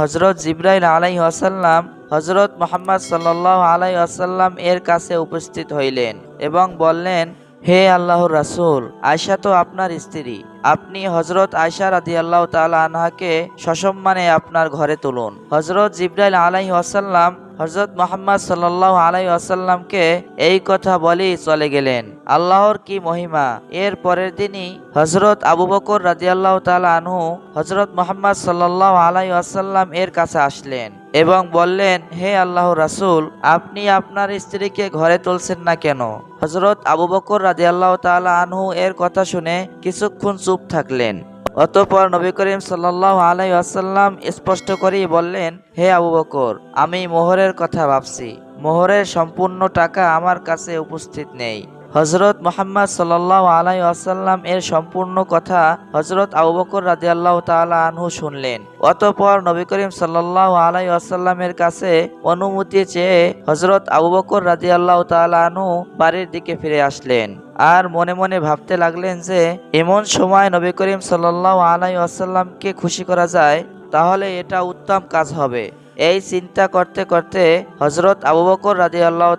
হজরত জিব্রাইল আলাই আসাল্লাম হজরত মোহাম্মদ সাল্লাহ আলাই আসাল্লাম এর কাছে উপস্থিত হইলেন এবং বললেন, হে আল্লাহর রাসুল আয়সা তো আপনার স্ত্রী। আপনি হজরত আয়সা রাদি আল্লাহ তালা আনহাকে সসম্মানে আপনার ঘরে তুলুন। হজরত জিব্রাইল আলাই আসাল্লাম হজরত মোহাম্মদ সাল্লাহ আলাই আসাল্লামকে এই কথা বলেই চলে গেলেন। আল্লাহর কি মহিমা? এর পরের দিনই হজরত আবু বকর রাজিয়াল্লাহ তালা আনহু হজরত মোহাম্মদ সাল্লাহ আলাই আসাল্লাম এর কাছে আসলেন এবং বললেন, হে আল্লাহ রাসূল, আপনি আপনার স্ত্রীকে ঘরে তুলছেন না কেন? হজরত আবু বকর রাজিয়াল্লাহ তালা আনহু এর কথা শুনে কিছুক্ষণ চুপ থাকলেন। অতঃপর নবী করিম সাল্লাহ আলাই আসাল্লাম স্পষ্ট করেই বললেন, হে আবু বকর, আমি মোহরের কথা ভাবছি। মোহরের সম্পূর্ণ টাকা আমার কাছে উপস্থিত নেই। হজরত মোহাম্মদ সাল্লাহ আলাই আসাল্লাম এর সম্পূর্ণ কথা হজরত আবু বকর রাজি আল্লাহ তালা আনহু শুনলেন। অতঃপর নবী করিম সাল্লাহ আলাই আসাল্লামের কাছে অনুমতি চেয়ে হজরত আবু বকর রাজি আল্লাহ তালা আনহু বাড়ির দিকে ফিরে আসলেন। আর মনে মনে ভাবতে লাগলেন যে, এমন সময় নবী করিম সাল্লাহ আলাই আসাল্লামকে খুশি করা যায়, তাহলে এটা উত্তম কাজ হবে। এই চিন্তা করতে করতে হজরত আবু বকর রাজি আল্লাহ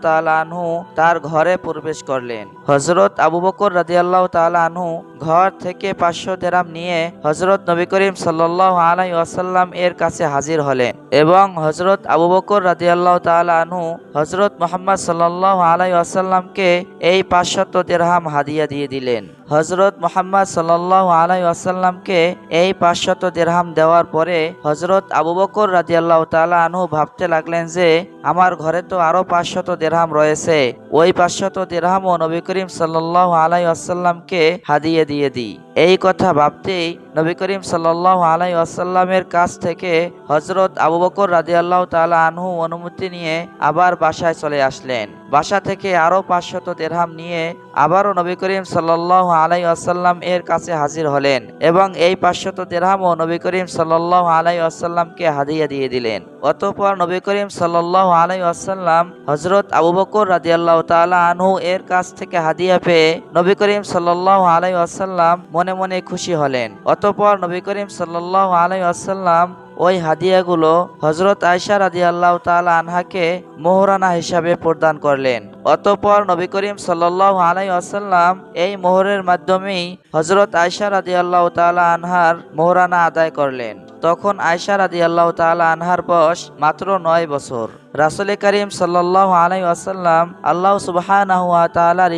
আনহু তার ঘরে প্রবেশ করলেন। হজরত আবু বকর রাজি আল্লাহ আনহু ঘর থেকে পাঁচশো দেরাম নিয়ে হজরত নবী করিম সাল্লাহ আলাই আসাল্লাম এর কাছে হাজির হলেন এবং হজরত আবু বকর রাজি আল্লাহ আনহু হজরত মোহাম্মদ সাল্লাহ আলাই আসাল্লামকে এই পাঁচশত দেরহাম হাদিয়া দিয়ে দিলেন। হজরত মোহাম্মদ সাল্লাহ আলাই আসাল্লামকে এই পাঁচশত দেরহাম দেওয়ার পরে হজরত আবু বকর রাজি আল্লাহ তালা আনহু ভাবতে লাগলেন যে আমার ঘরে তো আরও পাঁচশত দেড়হাম রয়েছে। ওই পাঁচশত দেরহামও নবী করিম সাল্লাহ আলাই আসাল্লামকে হাদিয়ে দিয়ে দিই। এই কথা ভাবতেই নবী করিম সাল্লাহ আলাই আসাল্লামের কাছ থেকে হজরত আবু বকর রাজি আল্লাহ তালা আনহু অনুমতি নিয়ে আবার বাসায় চলে আসলেন। বাসা থেকে আরও পাঁচশত দেরহাম নিয়ে আবারও নবী করিম সাল্লাহ আলাই আসাল্লাম এর কাছে হাজির হলেন এবং এই পাঁচশত দেরহামও নবী করিম সাল্লাহ আলাই আসাল্লামকে হাদিয়া দিয়ে দিলেন। অতঃপর নবী করিম সাল্লাহ আলাই আসাল্লাম হজরত আবু বকর রাজি আল্লাহ তালা আনহু এর কাছ থেকে হাদিয়া পেয়ে নবী করিম সাল্লাহ আলাই আসাল্লাম মনে মনে খুশি হলেন। অতপর নবী করিম সাল্লাহ আলাই আসাল্লাম ওই হাদিয়াগুলো হজরত আয়সা রাজি আল্লাহ তালা আনহাকে মোহরানা হিসাবে প্রদান করলেন। অতঃপর নবী করিম সাল্লাহ আলাই আসাল্লাম এই মোহরের মাধ্যমেই হজরত আয়সা রাজি আল্লাহ তালা আনহার মোহরানা আদায় করলেন। তখন আয়সা রাজি আল্লাহ তালা আনহার বয়স মাত্র নয় বছর। রাসুল করিম সাল্লাহ আলাই আসাল্লাম আল্লাহ সুবাহ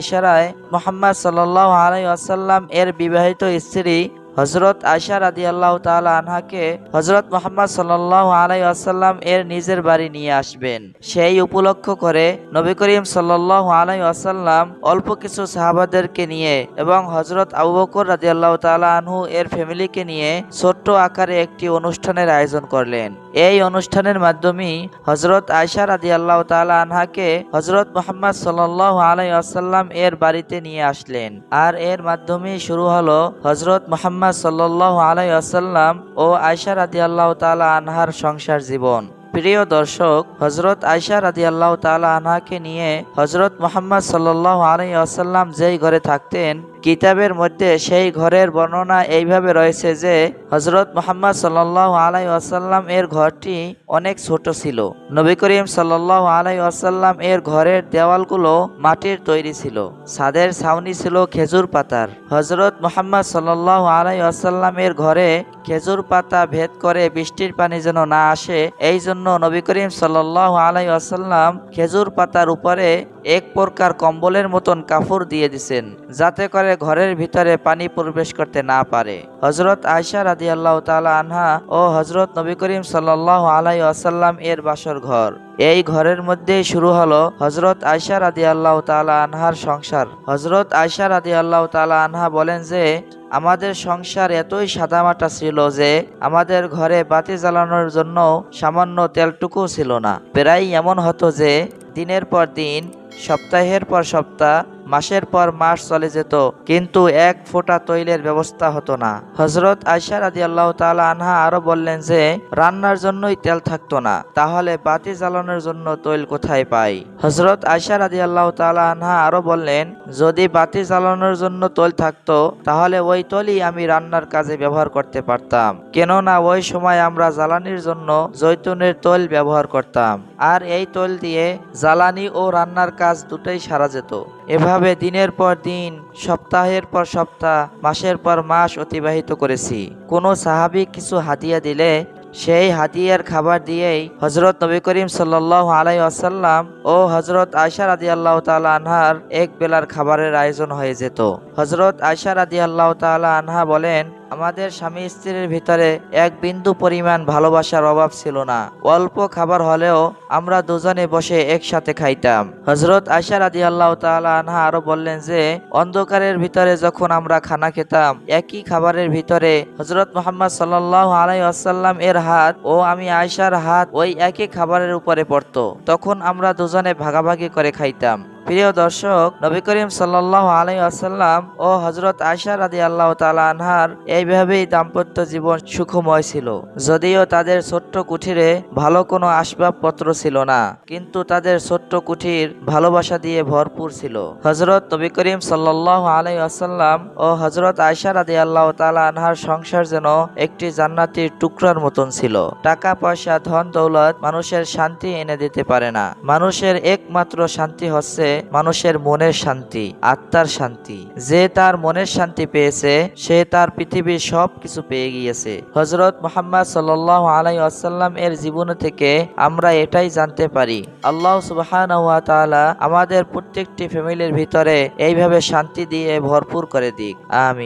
ইশারায় মোহাম্মদ সাল্লাহ আলাই আসাল্লাম এর বিবাহিত স্ত্রী হজরত আয়সা রাদি আল্লাহ তালা আনহাকে হজরত মোহাম্মদ সাল্লাহ আলাই আসাল্লাম এর নিজের বাড়ি নিয়ে আসবেন। সেই উপলক্ষ করে নবী করিম সাল্লাহ আলাই আসাল্লাম অল্প কিছু সাহাবাদেরকে নিয়ে এবং হজরত আবু বকর রাদি আল্লাহ তালা আনহু এর ফ্যামিলিকে নিয়ে ছোট্ট আকারে একটি অনুষ্ঠানের আয়োজন করলেন। এই অনুষ্ঠানের মাধ্যমেই হজরত আয়সা রাদি আল্লাহ তালা আনহাকে হজরত মোহাম্মদ সাল্লাহ আলাই আসাল্লাম এর বাড়িতে নিয়ে আসলেন। আর এর মাধ্যমেই শুরু হলো হজরত মোহাম্মদ সাল্লাহ আলাই আসাল্লাম ও আয়সা রাদি আল্লাহ তালা আনহার সংসার জীবন। প্রিয় দর্শক হজরত আয়সা রাদি আল্লাহ তালা আনহাকে নিয়ে হজরত মোহাম্মদ সাল্লাহ আলাই আসাল্লাম যেই ঘরে থাকতেন কিতাবের মধ্যে সেই ঘরের বর্ণনা এইভাবে রয়েছে যে হজরত মোহাম্মদ সাল্লাহ আলাই আসাল্লাম এর ঘরটি অনেক ছোট ছিল। নবী করিম সাল্লাহ আলাই আসাল্লাম এর ঘরের দেওয়ালগুলো মাটির তৈরি ছিল। ছাদের ছাউনি ছিল খেজুর পাতার। হজরত মোহাম্মদ সাল্লাহ আলাই আসাল্লাম এর ঘরে খেজুর পাতা ভেদ করে বৃষ্টির পানি যেন না আসে, এই জন্য নবী করিম সাল্লাহ আলাই আসাল্লাম খেজুর পাতার উপরে এক প্রকার কম্বলের মতন কাপড় দিয়ে দিছেন, যাতে করে ঘরের ভিতরে পানি প্রবেশ করতে না পারে। হজরত আয়সা রাদি আল্লাহ তালা আনহা ও হজরত নবী করিম সাল্লাহ আলাই আসাল্লাম এর বাসর ঘর। এই ঘরের মধ্যেই শুরু হলো হজরত আয়সা রাদি আল্লাহ তালা আনহার সংসার। হজরত আয়সা রাদি আল্লাহ তালা আনহা বলেন যে, আমাদের সংসার এতই সাদামাটা ছিল যে, আমাদের ঘরে বাতি জ্বালানোর জন্য সামান্য তেলটুকু ছিল না। প্রায় এমন হতো যে, দিনের পর দিন সপ্তাহের পর সপ্তাহ, মাসের পর মাস চলে যেত, কিন্তু এক ফোঁটা তৈলের ব্যবস্থা হতো না। হজরত আয়সা রাদি আল্লাহ তালা আনহা আরও বললেন যে, রান্নার জন্যই তেল থাকতো না, তাহলে বাতি জ্বালানোর জন্য তৈল কোথায় পাই? হজরত আয়সা রাদি আল্লাহ তালা আনহা আরও বললেন, যদি বাতি জ্বালানোর জন্য তৈল থাকতো, তাহলে ওই তৈলই আমি রান্নার কাজে ব্যবহার করতে পারতাম। কেননা ওই সময় আমরা জ্বালানির জন্য জৈতুনের তৈল ব্যবহার করতাম। আর এই তৈল দিয়ে জ্বালানি ও রান্নার কাজ দুটোই সারা যেত। এভাবে দিনের পর দিন, সপ্তাহের পর সপ্তাহ, মাসের পর মাস অতিবাহিত করেছি। কোনো সাহাবি কিছু হাদিয়া দিলে, সেই হাতিয়ার খাবার দিয়েই হজরত নবী করিম সাল্লাহ আলাই আসাল্লাম ও হজরত আয়সা রাদি আল্লাহ তালা আনহার এক বেলার খাবারের আয়োজন হয়ে যেত। হজরত আয়সা রাদি আল্লাহ তালা আনহা বলেন আমাদের স্বামী স্ত্রীর ভিতরে এক বিন্দু পরিমাণ ভালোবাসার অভাব ছিল না। অল্প খাবার হলেও আমরা দুজনে বসে একসাথে খাইতাম। হজরত আয়সা রাদি আল্লাহ আনহা আরও বললেন যে, অন্ধকারের ভিতরে যখন আমরা খানা খেতাম, একই খাবারের ভিতরে হজরত মোহাম্মদ সাল্লাহ আলাই আসাল্লাম এর হাত ও আমি আয়সার হাত ওই একই খাবারের উপরে পড়তো। তখন আমরা দুজনে ভাগাভাগি করে খাইতাম। প্রিয় দর্শক, নবী করিম সাল্লাহ আলাই আসাল্লাম ও হজরত আয়সা রাদি আল্লাহ তালা আনহার এইভাবেই দাম্পত্য জীবন সুখময় ছিল। যদিও তাদের ছোট্ট কুঠিরে ভালো কোনো আসবাবপত্র ছিল না, কিন্তু তাদের ছোট্ট কুঠির ভালোবাসা দিয়ে ভরপুর ছিল। হজরত নবী করিম সাল্লাহ আলাই আসাল্লাম ও হজরত আয়সা রাদি আল্লাহ তালা আনহার সংসার যেন একটি জান্নাতির টুকরার মতন ছিল। টাকা, পয়সা, ধন, দৌলত মানুষের শান্তি এনে দিতে পারে না। মানুষের একমাত্র শান্তি হচ্ছে মানুষের মনের শান্তি, আত্মার শান্তি। যে তার মনের শান্তি পেয়েছে, সে তার পৃথিবীর সব কিছু পেয়ে গিয়েছে। হজরত মোহাম্মদ সাল আলাই আসাল্লাম এর জীবন থেকে আমরা এটাই জানতে পারি, আল্লাহ সুবাহান আমাদের প্রত্যেকটি ফ্যামিলির ভিতরে এইভাবে শান্তি দিয়ে ভরপুর করে দিক। আমি